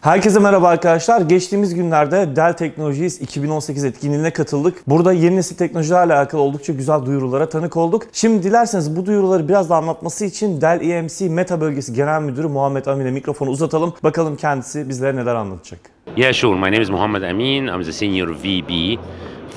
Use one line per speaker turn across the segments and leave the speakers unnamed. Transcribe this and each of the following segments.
Herkese merhaba arkadaşlar. Geçtiğimiz günlerde Dell Technologies 2018 etkinliğine katıldık. Burada yeni nesil teknolojilerle alakalı oldukça güzel duyurulara tanık olduk. Şimdi dilerseniz bu duyuruları biraz da anlatması için Dell EMC Meta Bölgesi Genel Müdürü Muhammed Amin'e mikrofonu uzatalım. Bakalım kendisi bizlere neler anlatacak.
Yeah, sure. My name is Mohammed Amin. I'm the senior VP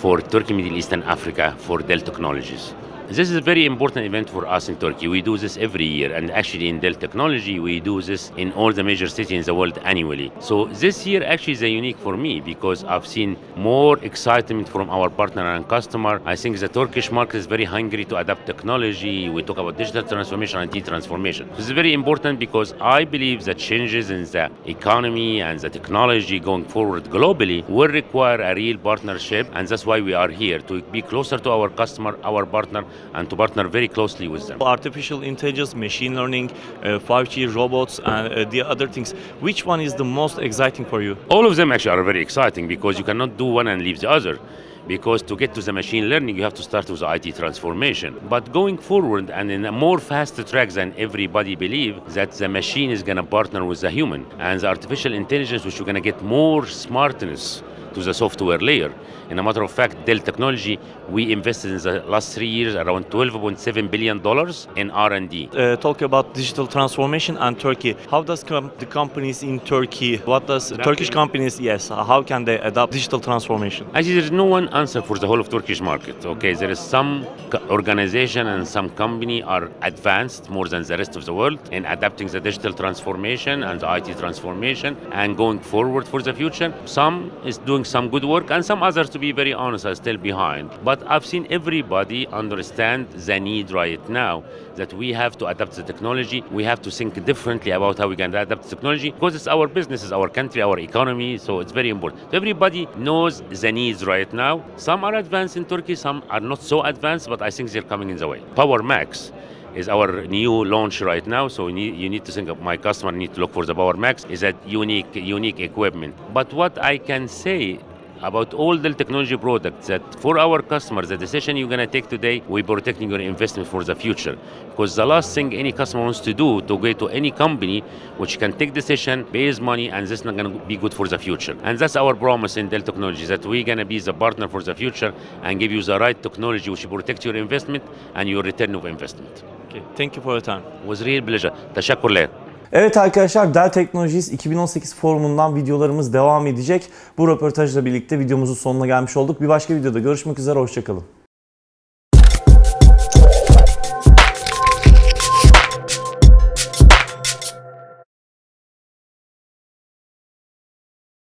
for Turkey, Middle East, and Africa for Dell Technologies. This is a very important event for us in Turkey. We do this every year, and actually in Dell Technology, we do this in all the major cities in the world annually. So this year actually is unique for me because I've seen more excitement from our partner and customer. I think the Turkish market is very hungry to adapt technology. We talk about digital transformation and transformation. This is very important because I believe that changes in the economy and the technology going forward globally will require a real partnership, and that's why we are here to be closer to our customer, our partner, and to partner very closely with them.
artificial intelligence, machine learning, uh, 5G robots, and uh, the other things. Which one is the most exciting for you?
All of them actually are very exciting because you cannot do one and leave the other. Because to get to the machine learning, you have to start with the IT transformation. But going forward and in a more faster track than everybody believe, that the machine is going to partner with the human. And the artificial intelligence, which you're going to get more smartness to the software layer. In a matter of fact, Dell Technology, we invested in the last three years around 12.7 billion dollars in R&D.
Uh, talk about digital transformation and Turkey. How does com- the companies in Turkey, what does Turkish companies, yes, how can they adopt digital transformation?
Actually, there is no one answer for the whole of Turkish market. Okay, there is some organization and some company are advanced more than the rest of the world in adapting the digital transformation and the IT transformation and going forward for the future. Some is doing some good work, and some others, to be very honest, are still behind. But I've seen everybody understand the need right now that we have to adapt the technology. We have to think differently about how we can adapt the technology because it's our business, it's our country, our economy. So it's very important. Everybody knows the needs right now. Some are advanced in Turkey, some are not so advanced, but I think they're coming in the way. Power Max is our new launch right now. So you need, you need to think of my customer need to look for the Power Max is that unique unique equipment. But what I can say about all the technology products that for our customers the decision you're going to take today we're protecting your investment for the future because the last thing any customer wants to do to go to any company which can take decision pays money and this is not going to be good for the future and that's our promise in Dell Technologies that we're going to be the partner for the future and give you the right technology which protect your investment and your return of investment
Okay, thank you for your time.
it was real pleasure teşekkürler
Evet arkadaşlar Dell Technologies 2018 forumundan videolarımız devam edecek. Bu röportajla birlikte videomuzun sonuna gelmiş olduk. Bir başka videoda görüşmek üzere, hoşçakalın.